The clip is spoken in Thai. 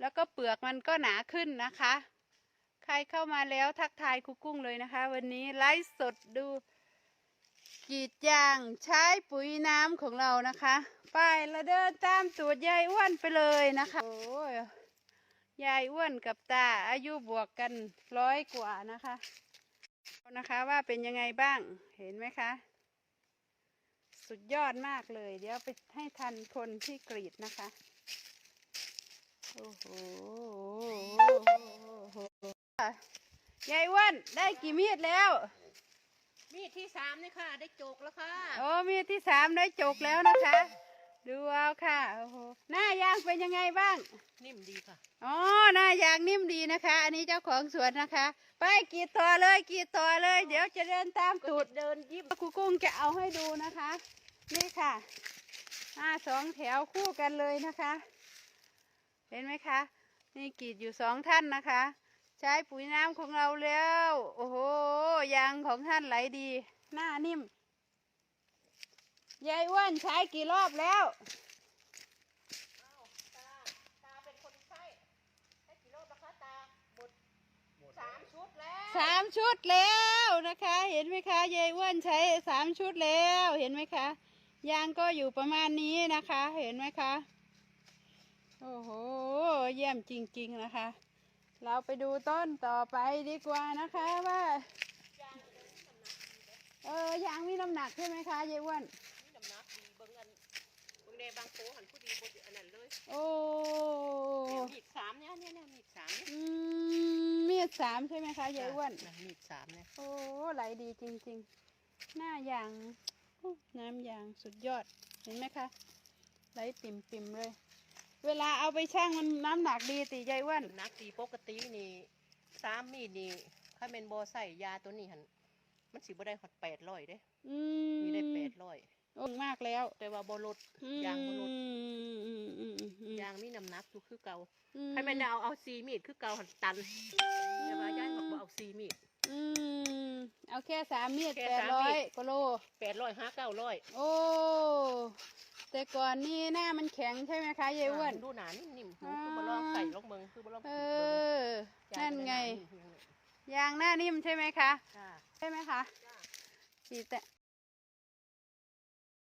แล้วก็เปลือกมันก็หนาขึ้นนะคะ ใครเข้ามาแล้วทักทายครูกุ้งเลยนะคะ วันนี้ไลฟ์สดดูกรีดยางใช้ปุ๋ยน้ำของเรานะคะ ไปแล้วเดินตามตูดยายอ้วนไปเลยนะคะ โอ้ยยายอ้วนกับตาอายุบวกกันร้อยกว่านะคะนะคะว่าเป็นยังไงบ้างเห็นไหมคะ สุดยอดมากเลย เดี๋ยวไปให้ทันคนที่กรีดนะคะ โอ้โหยายอ้วนได้กี่มีดแล้ว มีดที่สามนี่ค่ะ ได้โจกแล้วค่ะ โอ้มีดที่สามได้จกแล้วนะคะ ดูเอาค่ะโอ้โหหน้ายางเป็นยังไงบ้าง นิ่มดีค่ะ อ๋อหน้ายางนิ่มดีนะคะ อันนี้เจ้าของสวนนะคะ ไปกรีดต่อเลยกรีดต่อเลย เดี๋ยวจะเดินตามตูดเดินยิ้มครูกุ้งจะเอาให้ดูนะคะ นี่ค่ะห้าสองแถวคู่กันเลยนะคะ ห็นไหมคะ นี่กรีดอยู่สองท่านนะคะ ใช้ปุ๋ยน้ำของเราแล้ว โอ้โหยางของท่านไหลดี หน้านิ่มยายอ้วนใช้กี่รอบแล้วตาตาเป็นคนไข้ได้กี่รอบแล้วคะตาหมดสามชุดแล้วสามชุดแล้วนะคะ เห็นไหมคะยายอ้วนใช้สามชุดแล้วเห็นไหมคะยางก็อยู่ประมาณนี้นะคะ เห็นไหมคะ โอ้โห เยี่ยมจริง ๆนะคะ เราไปดูต้นต่อไปดีกว่านะคะว่าเออยางมีน้ำหนักใช่ไหมคะยายอ้วนนี่น้ำหนักดีเบิ่งอันเบิ่งในบางโพหันผู้ดีบดอันนั้นเลย โอ้เนี่ยมีดสามเนี่ยเนี่ยเนี่ยมีดสามเนี่ยอืมมีดสามใช่ไหมคะยายอ้วนะมีดสามเนี่ยโอ้ไหลดีจริง ๆ หน้ายางโอ้น้ำยางสุดยอดเห็นไหมคะไหลปิ่มปิ่มๆเลย เวลาเอาไปช่างมันน้ำหนักดีติยายอ้วนน้ำหนักดีปกตินี่สามมีดนี่ถ้าเป็นบอใส่ยาตัวนี้หันมันสิบ่ได้หอดแปดร้อยเด้อืมีได้แปมดร้อยโอ้มากแล้วแต่ว่าบลดอืยางบลดมอืมอืมอืมอืมยางมีน้ำหนักอยู่คือเก่าอืมให้แม่นเอาเอาซีมีดคือเก่าหันตันแต่ว่าย่ายบอกว่าเอาซีมีดอืมเอาแค่สามมีดแค่แปดสามร้อมียดกิโลแปดร้อยห้าเก้าร้อยโอ้ แต่ก่อนนี่หน้ามันแข็งใช่ไหมคะยายอ้วนดูหนานิ่มๆอ่าคือมาลองใส่ลองเบิงคือมาลองเอเบิ่งอนั่นไงยายยางหน้านิ่มใช่ไหมคะจ้าใช่ไหมคะจ้าสีแต่